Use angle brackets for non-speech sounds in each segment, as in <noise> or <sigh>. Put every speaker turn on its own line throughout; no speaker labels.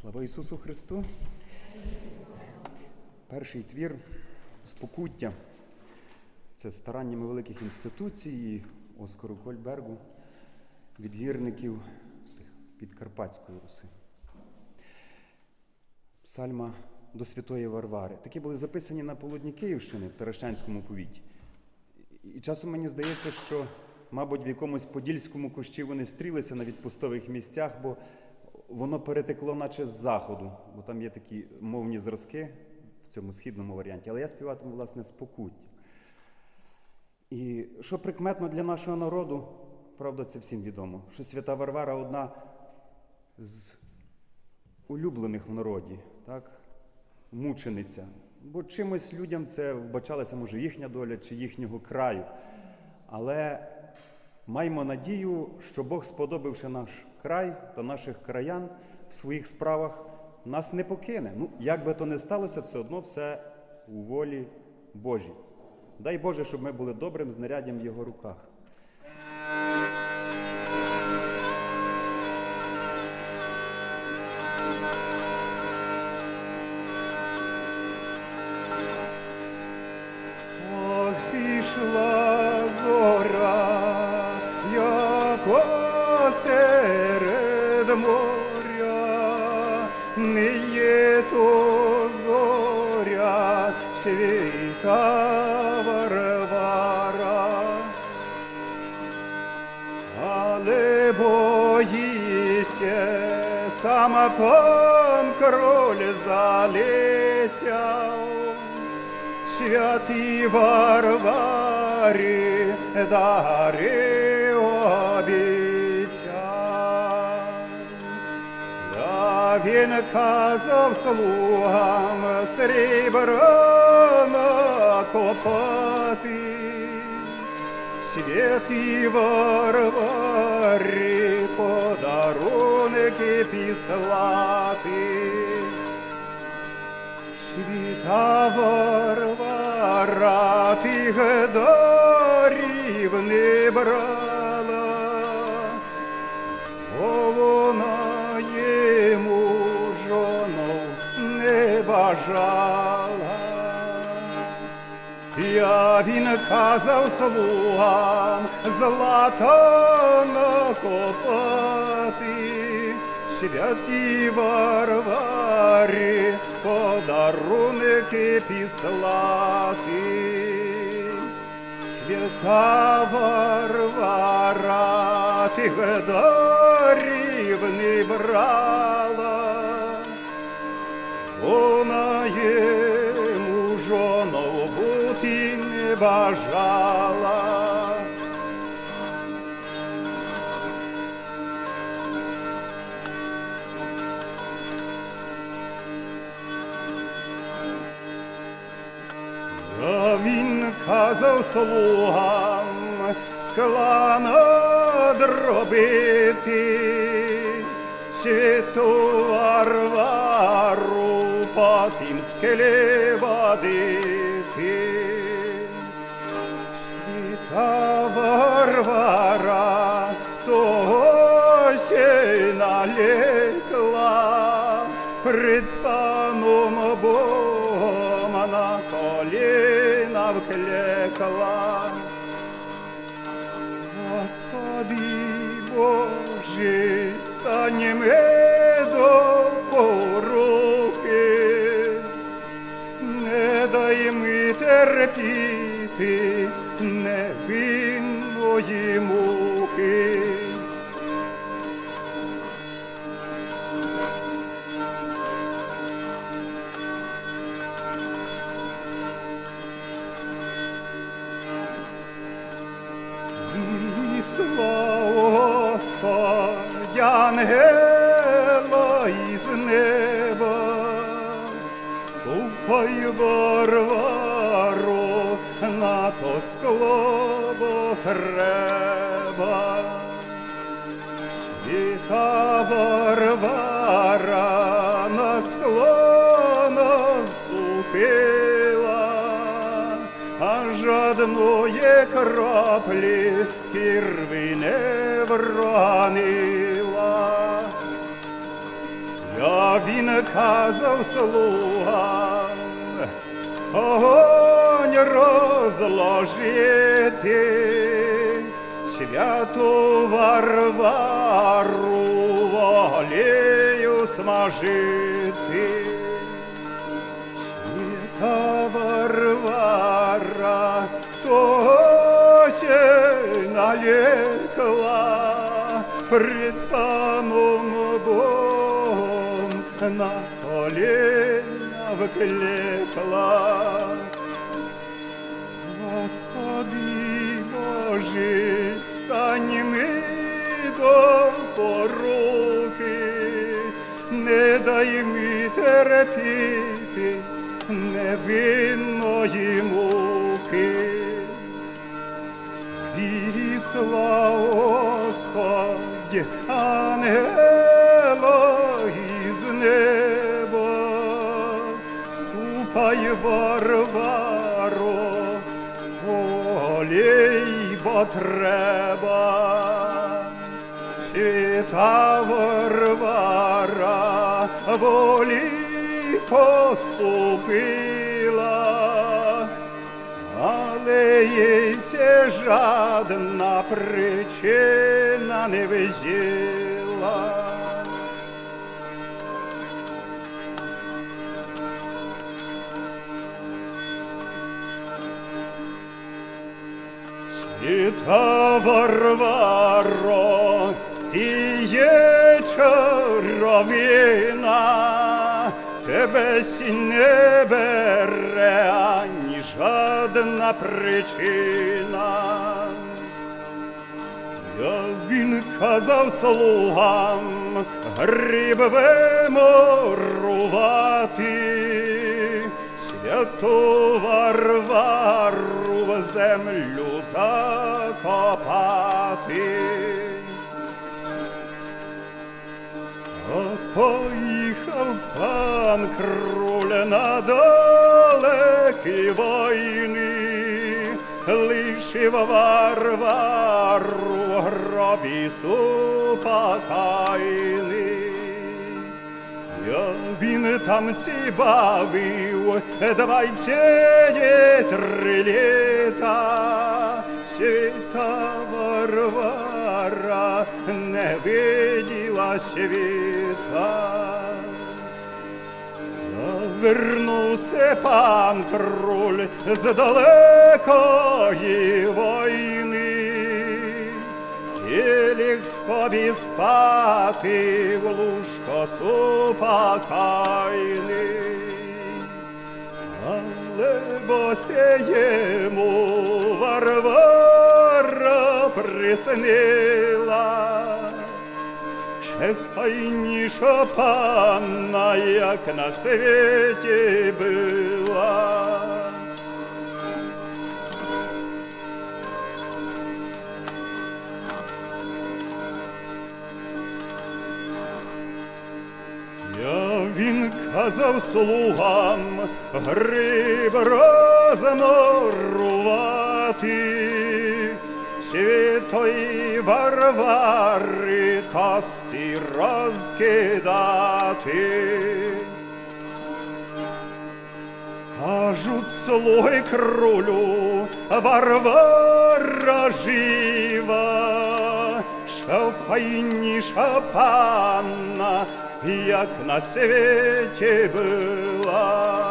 Слава Ісусу Христу! Перший твір Спокуття. Це стараннями великих інституцій Оскару Кольбергу, відвірників Підкарпатської Руси. Псальма до Святої Варвари. Такі були записані на полудні Київщини в Таращанському повіті. І часом мені здається, що, мабуть, в якомусь подільському кущі вони стрілися на відпустових місцях, бо воно перетекло, наче з заходу, бо там є такі мовні зразки в цьому східному варіанті. Але я співатиму, власне, спокуття. І що прикметно для нашого народу, правда, це всім відомо, що свята Варвара одна з улюблених в народі, так? мучениця. Бо чимось людям це вбачалася, може, їхня доля чи їхнього краю. Але маємо надію, що Бог, сподобавши наш край та наших краян в своїх справах, нас не покине. Ну, як би то не сталося, все одно все у волі Божій. Дай Боже, щоб ми були добрим знаряддям в Його руках. Не зоря, світа Варвара, але боїся, сама пан король залетяв. Святий Варварі дари А він казав слугам срібро накопати, Святий Варварі подарунки післати. Світа Варвара тих дарів не брала, бажала. Я він казав слугам злата накопати, святі Варварі подарунки післати. Свята Варвара тих дарів не брала, бажала. А він казав слугам скла надробити, святу Варвару потім скелі водити. Світа Варвара того се налекла пред паном Богом на коліна вклекла. Господи Боже, стань ми дай ми терпіти невинної муки. Ступай Варвару, на то скло треба. Світа Варвара на скло наступила, а жодної краплі кірви не вранила. Я він казав слугам, огонь розложити, святу Варвару волею смажити. Свята Варвара то се налекла пред паном Богом на колено вклекла. Господи Боже, стань ми до поруки, не дай ми терпіти невинної муки. Зісла Господь ангела Варваро, олій, бо треба. Свята Варвара волі поступила, але їй жадна причина не взяла. Світа Варваро, ти є чаровина, тебе сінь не бере ані жадна причина. Я він казав слугам гриб виморувати, святу Варвару в землю закопати. А поїхав пан кроль на далекі війни, лишив Варвару гробі супокійний. Він там сібавив. Двадцять три літа, світа Варвара не виділа світа. Вернувся пан кроль з далекої війни, і ліг собі спати в лужко супокійний. Але бося йому Варвара приснила, ще файніша панна, як на світі була. Він казав слугам гриб розморувати, святої Варвари кості розкидати. Кажуть слуги кролю, Варвара жива, що файніша панна, як на світі була.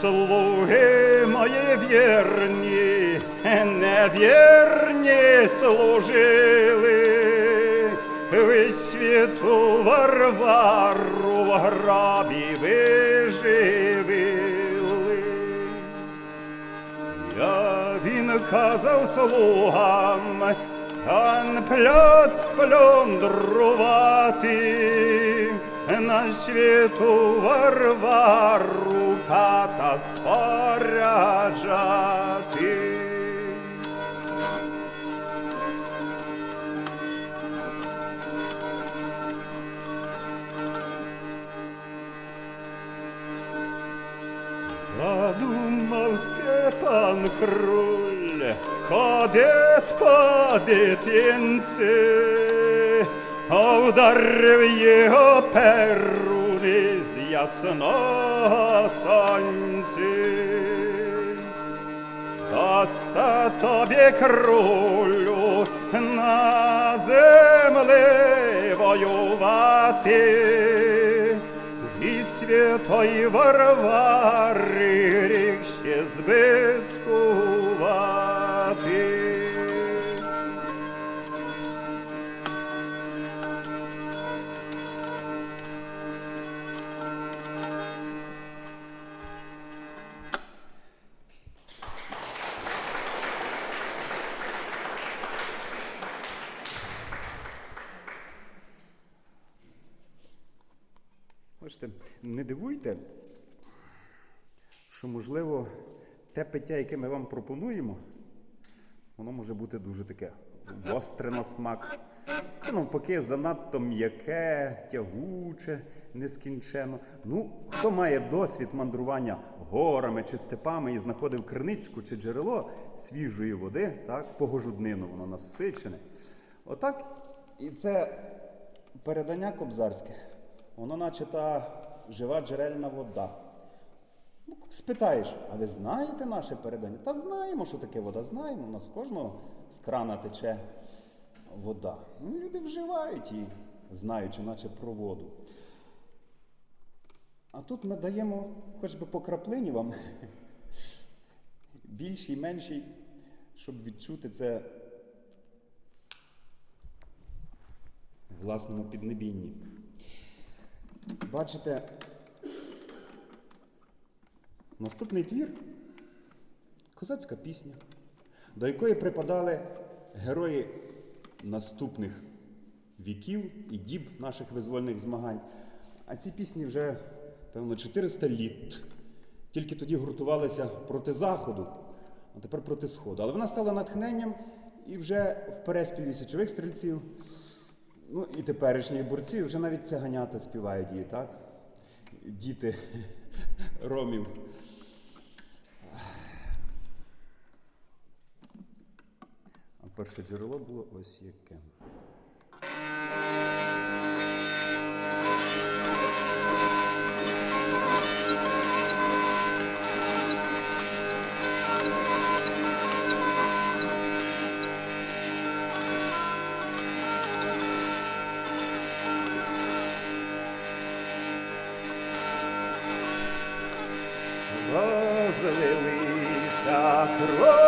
Слуги мої вірні, невірні служили, ви гробі виживили. Я він казав слугам, тан пляц сплюндрувати, на світу Варвару ката споряджати. Задумався пан кроль, ходить дитинці, вдарив його перуни з ясного сонці. Доста тобі кролю на землі воювати, зі святої Варвари рік ще збиткувати. Бачите, не дивуйте, що, можливо, те пиття, яке ми вам пропонуємо, воно може бути дуже таке гостре на смак. Чи навпаки, занадто м'яке, тягуче, нескінченно. Ну, хто має досвід мандрування горами чи степами і знаходив криничку чи джерело свіжої води, так, в погожу днину воно насичене. Отак, і це передання кобзарське, воно наче та жива джерельна вода. Ну, спитаєш, а ви знаєте наше передання? Та знаємо, що таке вода, знаємо. У нас в кожного з крана тече вода. Ну, люди вживають її, знаючи, наче про воду. А тут ми даємо хоч би по краплині вам <laughs> більшій, меншій, щоб відчути це в власному піднебінні. Бачите, наступний твір козацька пісня, до якої припадали герої наступних віків і діб наших визвольних змагань. А ці пісні вже, певно, 400 літ. Тільки тоді гуртувалися проти Заходу, а тепер проти Сходу. Але вона стала натхненням і вже в переспіві січових стрільців, ну і теперішні борці вже навіть циганята співають її, так? Діти <laughs> ромів. А перше джерело було ось яке. road.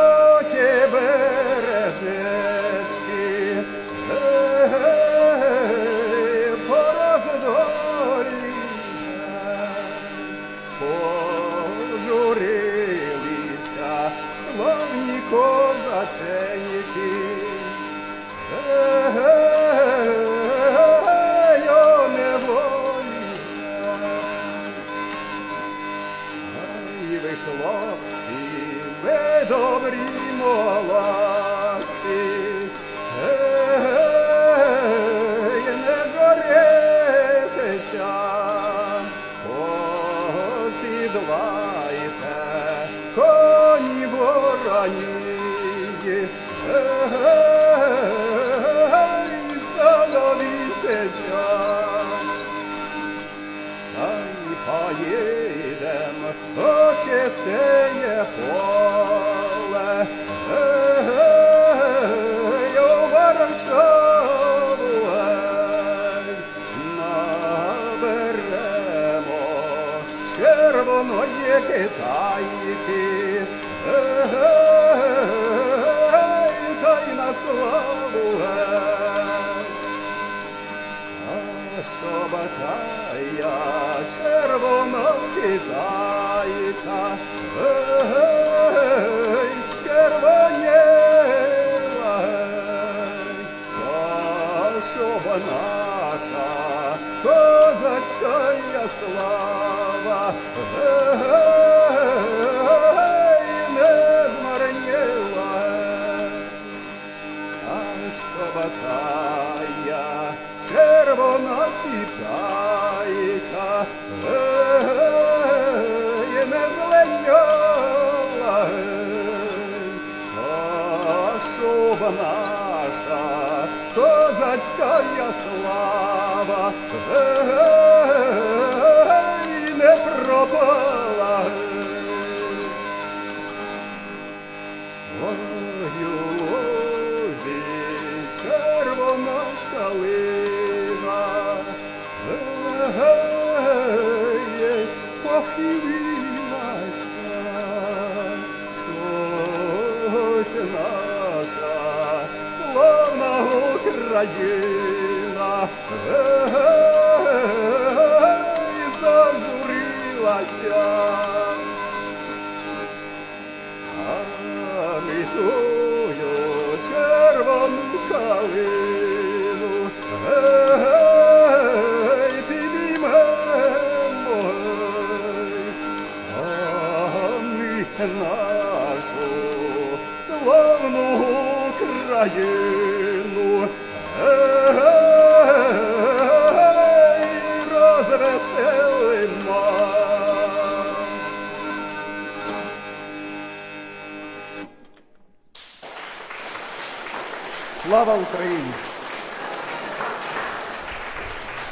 Поїдем у чистеє поле, наберемо червоної китайки, та й на славу, що батая червона китайка, ей, червоніла, ей, наша козацька слава, ей, не змарніла, ей. А що червона китайка, ей, не зеленяла, ей, а щоб наша? Козацька слава, ей, you.